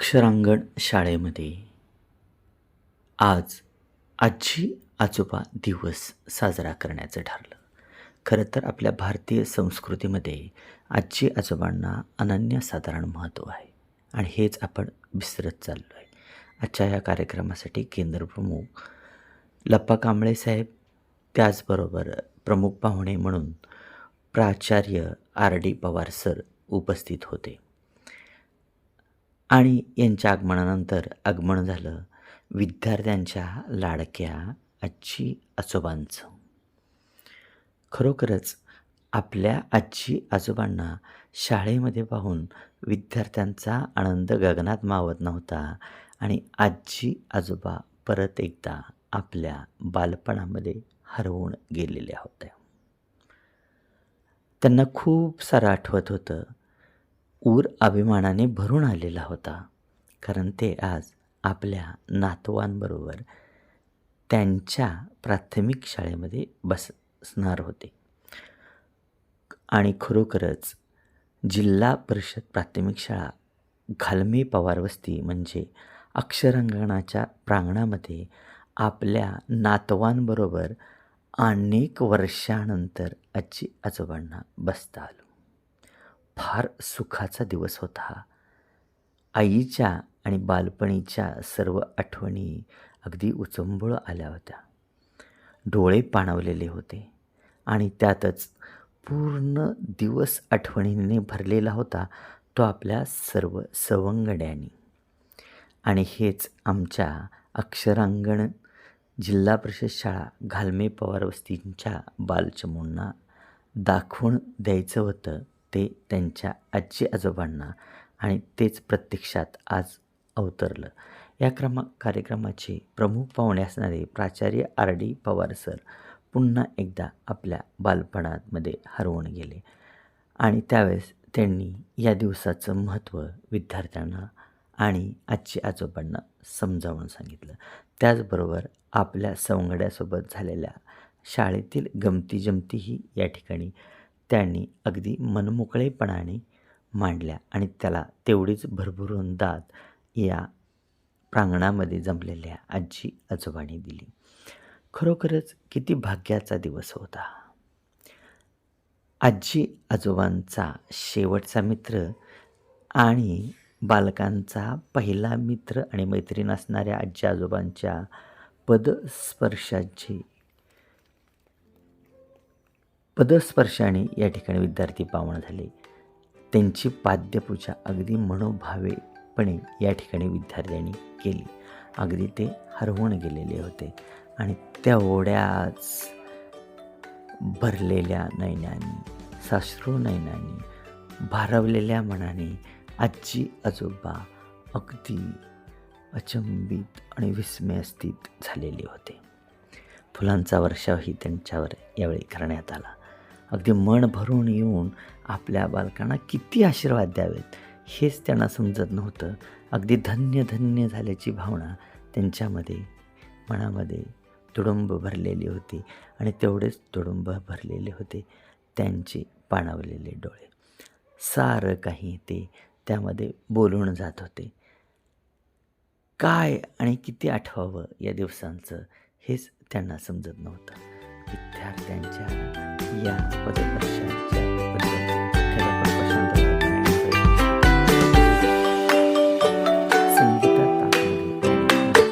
अक्षरांगण शाळेमध्ये. आज आजी आजोबा दिवस साजरा करण्याचं ठरलं. खरं तर आपल्या भारतीय संस्कृतीमध्ये आजी आजोबांना अनन्यसाधारण महत्त्व आहे आणि हेच आपण विसरत चाललो आहे आजच्या या कार्यक्रमासाठी केंद्रप्रमुख लप्पा कांबळे साहेब त्याचबरोबर प्रमुख पाहुणे म्हणून प्राचार्य आर डी पवार सर उपस्थित होते. आणि यांच्या आगमनानंतर आगमन झालं. विद्यार्थ्यांच्या लाडक्या आजी आजोबांचं. खरोखरच आपल्या आजी आजोबांना शाळेमध्ये पाहून विद्यार्थ्यांचा आनंद गगनात मावत नव्हता आणि आजी आजोबा परत एकदा आपल्या बालपणामध्ये हरवून गेलेल्या होत्या. त्यांना खूप सारं आठवत होतं. ऊर अभिमानाने भरून आलेला होता. कारण ते आज आपल्या नातवांबरोबर त्यांच्या प्राथमिक शाळेमध्ये बसणार होते. आणि खरोखरच जिल्हा परिषद प्राथमिक शाळा घालमे पवार वस्ती म्हणजे अक्षरांगणाच्या प्रांगणामध्ये आपल्या नातवांबरोबर अनेक वर्षानंतर आजी आजोबांना बसता आलो. फार सुखाचा दिवस होता. आईच्या आणि बालपणीच्या सर्व आठवणी अगदी उचंबळ आल्या होत्या. डोळे पाणवलेले होते आणि त्यातच पूर्ण दिवस आठवणीने भरलेला होता तो आपल्या सर्व सवंगड्यांनी. आणि हेच आमच्या अक्षरांगण जिल्हा परिषद शाळा घालमे पवार वस्तींच्या बालचमूंना दाखवून द्यायचं होतं. ते त्यांच्या आजी आजोबांना आणि तेच प्रत्यक्षात आज अवतरलं. या क्रमा कार्यक्रमाचे प्रमुख पाहुणे असणारे प्राचार्य आर. डी. पवार सर पुन्हा एकदा आपल्या बालपणामध्ये हरवून गेले आणि त्यावेळेस त्यांनी या दिवसाचं महत्त्व विद्यार्थ्यांना आणि आजी आजोबांना समजावून सांगितलं. त्याचबरोबर आपल्या सवंगड्यासोबत झालेल्या शाळेतील गमती जमतीही या ठिकाणी त्यांनी अगदी मनमोकळेपणाने मांडल्या आणि त्याला तेवढीच भरभरून दाद या प्रांगणामध्ये जमलेल्या आजी आजोबांनी दिली. खरोखरच किती भाग्याचा दिवस होता. आजी आजोबांचा शेवटचा मित्र आणि बालकांचा पहिला मित्र आणि मैत्रीण असणाऱ्या आजी आजोबांच्या पदस्पर्शाची पदस्पर्शाने या ठिकाणी विद्यार्थी पावन झाले. त्यांची पाद्यपूजा अगदी मनोभावेपणे या ठिकाणी विद्यार्थ्यांनी केली. अगदी ते हरवून गेलेले होते आणि तेवढ्याच भरलेल्या नैनांनी साश्रू नैनांनी भारावलेल्या मनाने आजी आजोबा अगदी अचंबित आणि विस्मयस्थित झालेले होते. फुलांचा वर्षावही त्यांच्यावर यावेळी करण्यात आला. अगदी मन भरून येऊन आपल्या बालकांना किती आशीर्वाद द्यावेत हेच त्यांना समजत नव्हतं. अगदी धन्य धन्य झाल्याची भावना त्यांच्यामध्ये मनामध्ये तुडुंब भरलेली होती आणि तेवढेच तुडुंब भरलेले होते त्यांचे पाणावलेले डोळे. सारं काही ते त्यामध्ये बोलून जात होते. काय आणि किती आठवावं या दिवसांचं हेच त्यांना समजत नव्हतं. विद्यार्थ्यांच्या या पदपर्शाच्या